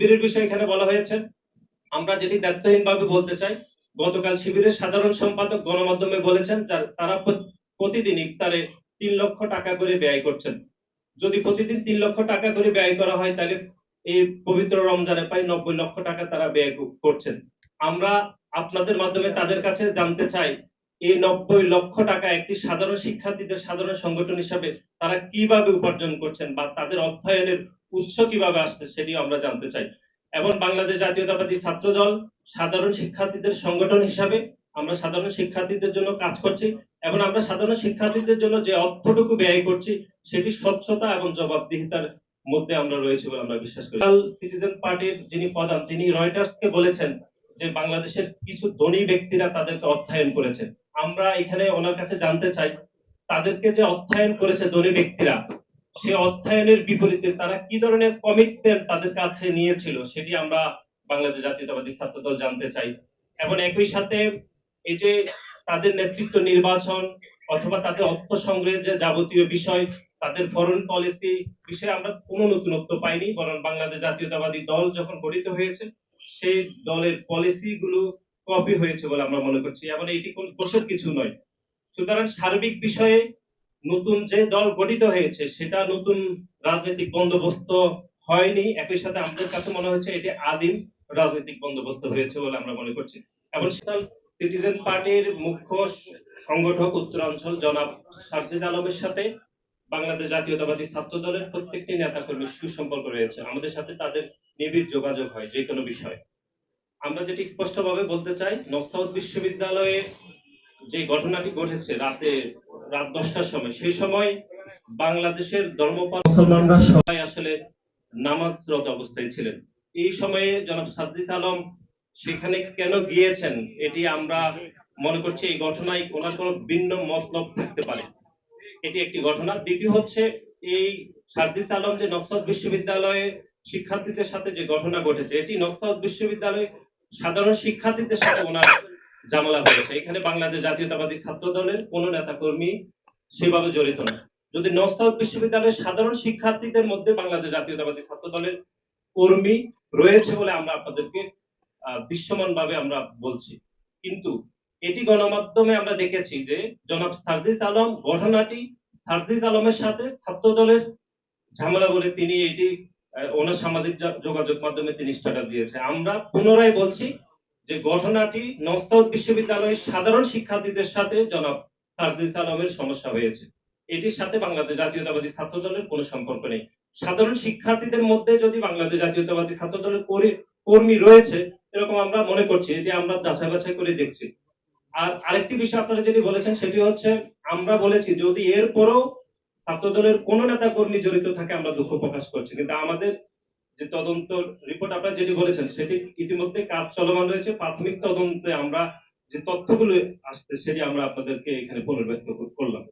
শিবিরের বিষয়ে এখানে বলা হয়েছে। আমরা যেটি দায়িত্বহীনভাবে বলতে চাই, গতকাল শিবিরের সাধারণ সম্পাদক গণমাধ্যমে বলেছেন, তারা প্রতিদিন ইফতারে তিন লক্ষ টাকা করে ব্যয় করছেন। যদি প্রতিদিন তিন লক্ষ টাকা করে ব্যয় করা হয়, তাহলে এই পবিত্র রমজানে প্রায় নব্বই লক্ষ টাকা তারা ব্যয় করছেন। আমরা আপনাদের মাধ্যমে তাদের কাছে জানতে চাই, এই নব্বই লক্ষ টাকা একটি সাধারণ শিক্ষার্থীদের সাধারণ সংগঠন হিসাবে তারা কীভাবে উপার্জন করছেন বা তাদের অধ্যয়নের উৎস কীভাবে আসছে সেটিও আমরা জানতে চাই। এবং বাংলাদেশ জাতীয়তাবাদী ছাত্র দল সাধারণ শিক্ষার্থীদের সংগঠন হিসাবে আমরা সাধারণ শিক্ষার্থীদের জন্য কাজ করছি। এবং আমরা সাধারণ শিক্ষার্থীদের জন্য যে অর্থটুকু ব্যয় করছি, সেটি স্বচ্ছতা এবং জবাবদিহিতার মধ্যে আমরা রয়েছে বলে আমরা বিশ্বাস করি। সিটিজেন পার্টির যিনি প্রধান, তিনি রয়টার্সকে বলেছেন যে বাংলাদেশের কিছু ধনী ব্যক্তিরা তাদেরকে অর্থায়ন করেছে। আমরা এখানে ওনার কাছে জানতে চাই, তাদেরকে যে অর্থায়ন করেছে ধনী ব্যক্তিরা সে অর্থায়নের বিপরীতে তারা কি ধরনের কমিটমেন্ট তাদের কাছে নিয়েছিল সেটি আমরা বাংলাদেশ জাতীয়তাবাদী ছাত্র দল জানতে চাই। এবং একই সাথে এই যে তাদের নেতৃত্ব নির্বাচন অথবা তাদের অর্থ সংগ্রহের যে যাবতীয় বিষয়, তাদের ফরেন পলিসি বিষয়ে আমরা কোনো নতুনত্ব পাইনি, বরং বাংলাদেশ জাতীয়তাবাদী দল যখন গঠিত হয়েছে, সেই দলের পলিসি গুলো কপি হয়েছে বলে আমরা মনে করছি। এবং এটি কোন দোষের কিছু নয়। সুতরাং সার্বিক বিষয়ে নতুন যে দল গঠিত হয়েছে, সেটা নতুন রাজনৈতিক বন্দোবস্ত হয়নি। একই সাথে আমাদের কাছে মনে হচ্ছে এটি আদিম রাজনৈতিক বন্দোবস্ত হয়েছে বলে আমরা মনে করছি। এবং সেটা সিটিজেন পার্টির মুখ্য সংগঠক উত্তরাঞ্চল জনাব সার্জিদ আলমের সাথে বাংলাদেশ জাতীয়তাবাদী ছাত্র দলের প্রত্যেকটি নেতাকর্মীর সুসম্পর্ক রয়েছে। আমাদের সাথে তাদের নিবিড় যোগাযোগ হয় যে কোনো বিষয়। আমরা যেটি স্পষ্টভাবে বলতে চাই নকসাউদ বিশ্ববিদ্যালয়ে যে ঘটনাটি ঘটেছে রাতে রাত দশটার সময়। সেই সময় বাংলাদেশের ধর্মপাল মুসলমানরা সবাই আসলে নামাজরত অবস্থায় ছিলেন। এই সময়ে জনাব সাদ্দিস আলম সেখানে কেন গিয়েছেন এটি আমরা মনে করছি এই ঘটনায় ওনার কোনো ভিন্ন মতলব থাকতে পারে। এটি একটি ঘটনা। দ্বিতীয় হচ্ছে এই সার্জিস আলম যে নকসাদ বিশ্ববিদ্যালয়ে শিক্ষার্থীদের সাথে যে ঘটনা ঘটেছে এটি নকসাদ বিশ্ববিদ্যালয়ে সাধারণ শিক্ষার্থীদের সাথে ওনার জামালা হয়েছে এখানে বাংলাদেশ জাতীয়তাবাদী ছাত্র দলের কোন নেতা কর্মী সেভাবে জড়িত না। যদি নকসাদ বিশ্ববিদ্যালয়ের সাধারণ শিক্ষার্থীদের মধ্যে বাংলাদেশ জাতীয়তাবাদী ছাত্র দলের কর্মী রয়েছে বলে আমরা আপনাদেরকে দৃশ্যমান ভাবে আমরা বলছি। কিন্তু এটি গণমাধ্যমে আমরা দেখেছি যে জনাব সার্জিস আলম ঘটনাটি সার্জিস আলমের সাথে ছাত্র দলের ঝামেলা বলে তিনি এটি ওনার সামাজিক যোগাযোগ মাধ্যমে তিনি স্ট্যাটাস দিয়েছে। আমরা পুনরায় বলছি যে ঘটনাটি নস্তাউদ বিশ্ববিদ্যালয়ের সাধারণ শিক্ষার্থীদের সাথে জনাব সার্জিস আলমের সমস্যা হয়েছে। এটির সাথে বাংলাদেশ জাতীয়তাবাদী ছাত্র দলের কোনো সম্পর্ক নেই। সাধারণ শিক্ষার্থীদের মধ্যে যদি বাংলাদেশ জাতীয়তাবাদী ছাত্র দলের কর্মী রয়েছে, এরকম আমরা মনে করছি, এটি আমরা যাচাই বাছাই করে দেখছি। আর আরেকটি বিষয় আপনারা যেটি বলেছেন, সেটি হচ্ছে, আমরা বলেছি, যদি এরপরও ছাত্র দলের কোন নেতা কর্মী জড়িত থাকে, আমরা দুঃখ প্রকাশ করছি। কিন্তু আমাদের যে তদন্ত রিপোর্ট আপনারা যেটি বলেছেন, সেটি ইতিমধ্যে কাজ চলমান রয়েছে। প্রাথমিক তদন্তে আমরা যে তথ্যগুলো আসছে, সেটি আমরা আপনাদেরকে এখানে পুনর্ব্যক্ত করলাম।